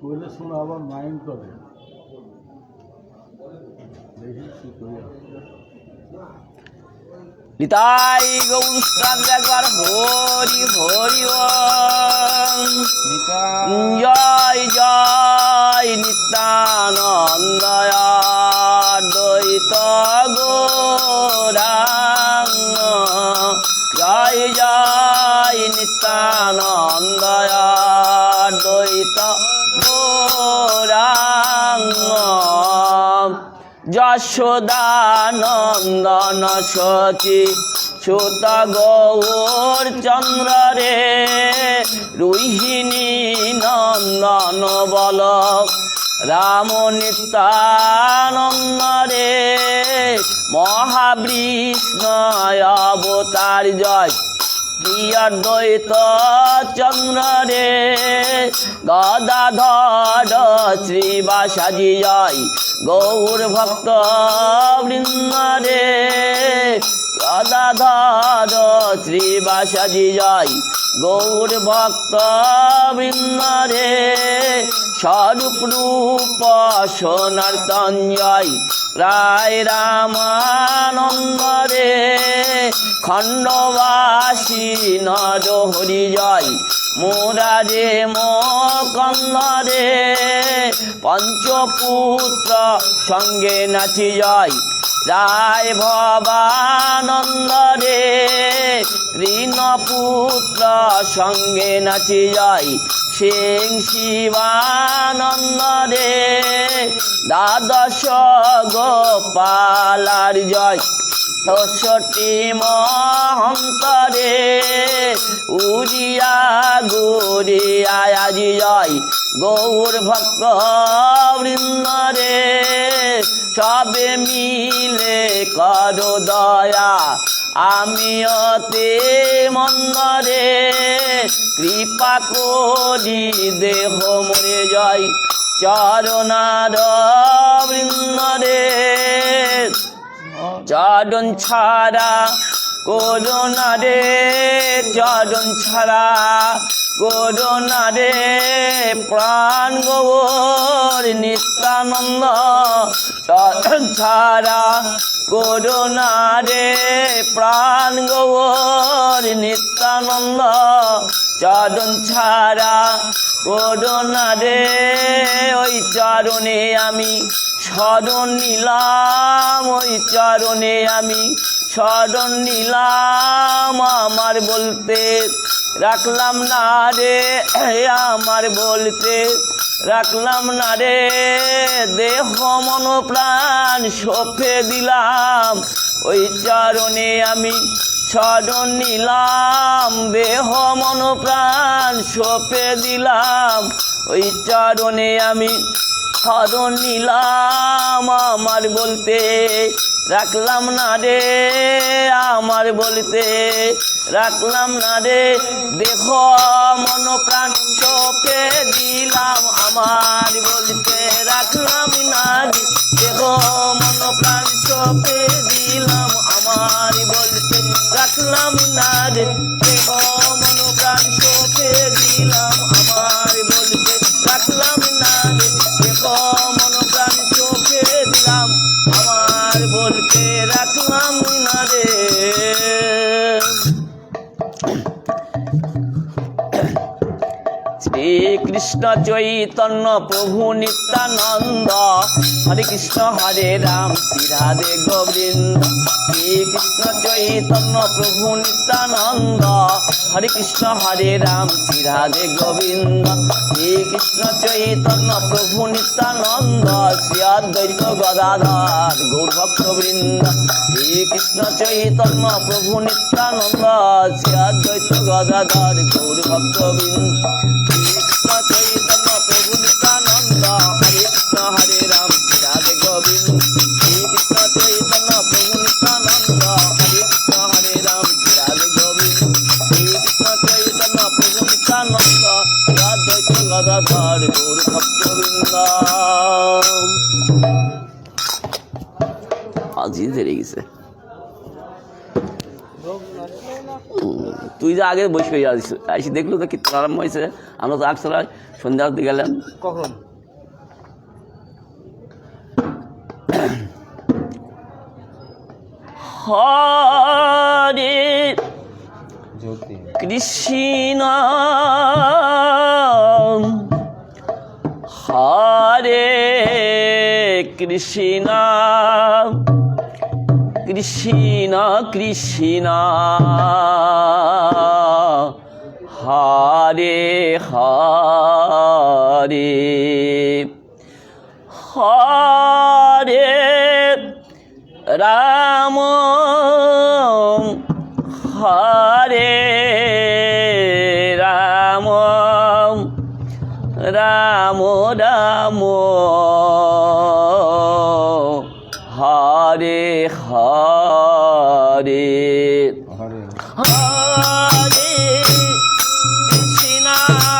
কইলে শোনা আবার মাইন্ড করে। দেখি কি করি নিতাই গৌস্তান একবার হরি হরি জয় জয় নিত্যানন্দ দৈত গৌরাঙ্গ যশোদানন্দন সচি সুত গৌর চন্দ্র রে রোহিণী নন্দন বল রাম নিত্যানন্দ রে মহাবৃষ্ণয় অবতার জয়। দ্বৈত চন্দ্র রে গদাধর শ্রীবাসাজি জয় গৌর ভক্ত বৃন্দ রে গদাধর শ্রীবাসাজি জয় গৌর ভক্ত বৃন্দ রে স্বরূপ রূপ সোনার তঞ্জয়, রায় রামানন্দ রে খণ্ডবাসী নর হরি জয় মোরারে মকন্দ রে পঞ্চপুত্র সঙ্গে নাচি জয়, রায় ভবানন্দ তৃণপুত্র সঙ্গে নাচি জয় সিং শিবানন্দ রে, দ্বাদশ গোপালার জয়। ষষ্ঠী মহন্তরে উজিয়া গুরিয়া আজি জয়। গৌর ভক্ত বৃন্দরে সবে মিলে করো দয়া। আমি অতি মন্দরে কৃপা করি দেহ মরে যাই, চরণার বৃন্দরে। চরণ ছাড়া করোনা রে, চরণ ছাড়া করোনা রে প্রাণ গোবর, নিত্যানন্দ ছাড়া করোনা রে প্রাণ গোবর, নিত্যানন্দ চরণ ছাড়া করোনা রে ওই চরণে আমি স্মরণ নিলাম, ওই চরণে আমি স্মরণ নিলাম, আমার বলতে রাখলাম না রে আমার বলতে। রাখলাম না রে, দেহ মন প্রাণ সপে দিলাম। ওই চরণে আমি স্মরণ নিলাম। দেহ মন প্রাণ সপে দিলাম। ওই চরণে আমি স্মরণ নিলাম আমার বলতে। রাখলাম না রে, আমার বলতে। রাখলাম না রে। দেহ মন প্রাণ দিলাম আমার বলতে রাখলাম না রে। দেহ মন প্রাণ দিলাম আমার বলতে রাখলাম না রে। দেহ মন প্রাণ দিলাম আমার বলতে রাখলাম শ্রীকৃষ্ণ চৈতন্য প্রভু নিত্যানন্দ। হরে কৃষ্ণ, হরে রাম, শ্রী রাধে গোবিন্দ। শ্রীকৃষ্ণ চৈতন্য প্রভু নিত্যানন্দ। হরে কৃষ্ণ, হরে রাম, শ্রী রাধে গোবিন্দ। শ্রীকৃষ্ণ চৈতন্য প্রভু নিত্যানন্দ। শ্রী অদ্বৈত গদাধর গৌর ভক্তবৃন্দ শ্রীকৃষ্ণ চৈতন্য প্রভু নিত্যানন্দ। শ্রী অদ্বৈত গদাধর গৌর ভক্তবৃন্দ গেছে। তুই যে আগে বসে আসিস দেখল তো কীর্তন আরম্ভ হয়েছে। আমরা তো আকসারা সন্ধ্যা অব্দি গেলাম। কখন? হরে কৃষ্ণ। কৃষ্ণা কৃষ্ণা কৃষ্ণা। হারে হারে। Allah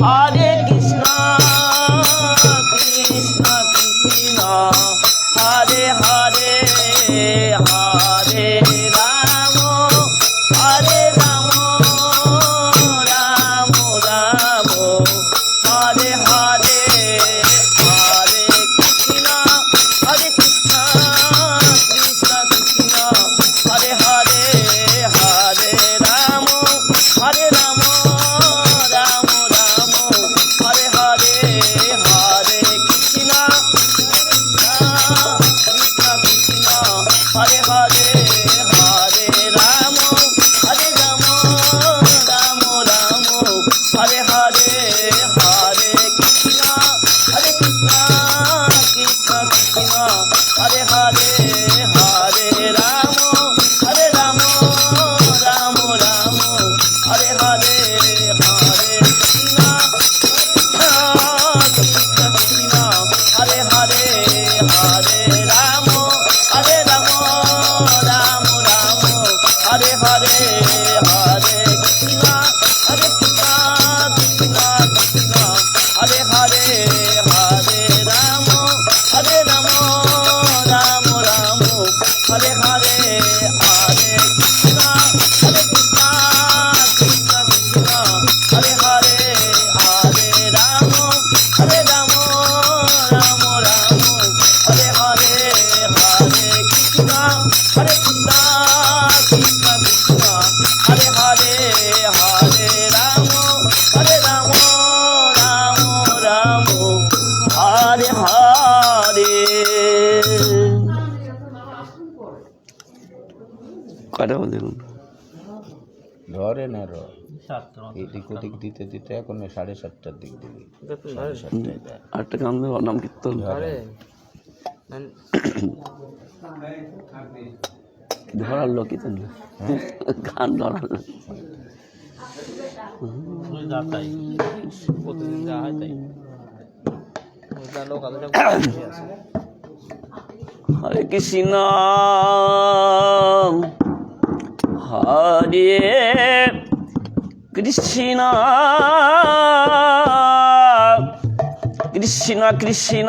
hali হরে রাম হরে কটা বলতে ধরে না র এদিক ওদিক দিতে দিতে এখন সাড়ে সাতটার দিক দিবি। আটটা গান দেবো নাম কীর্তন। ধরার লোকই তো গান ধরার হরে কৃষ্ণ। হরে কৃষ্ণ। কৃষ্ণ কৃষ্ণ।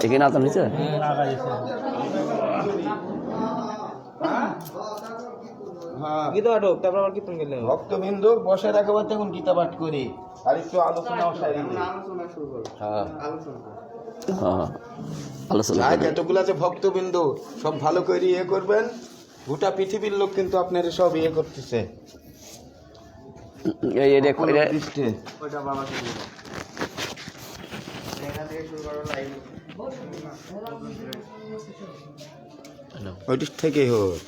এখানে ভক্তবৃন্দ বসে রাখবার তখন গীতা পাঠ করি আর একটু আলোচনাও সারি হ্যাঁ। হ্যাঁ আলোচনা। যতগুলো আছে ভক্তবৃন্দ সব ভালো করে ইয়ে করবেন গোটা পৃথিবীর লোক কিন্তু আপনার সব ইয়ে করতেছে। এই দিক থেকেই হোক।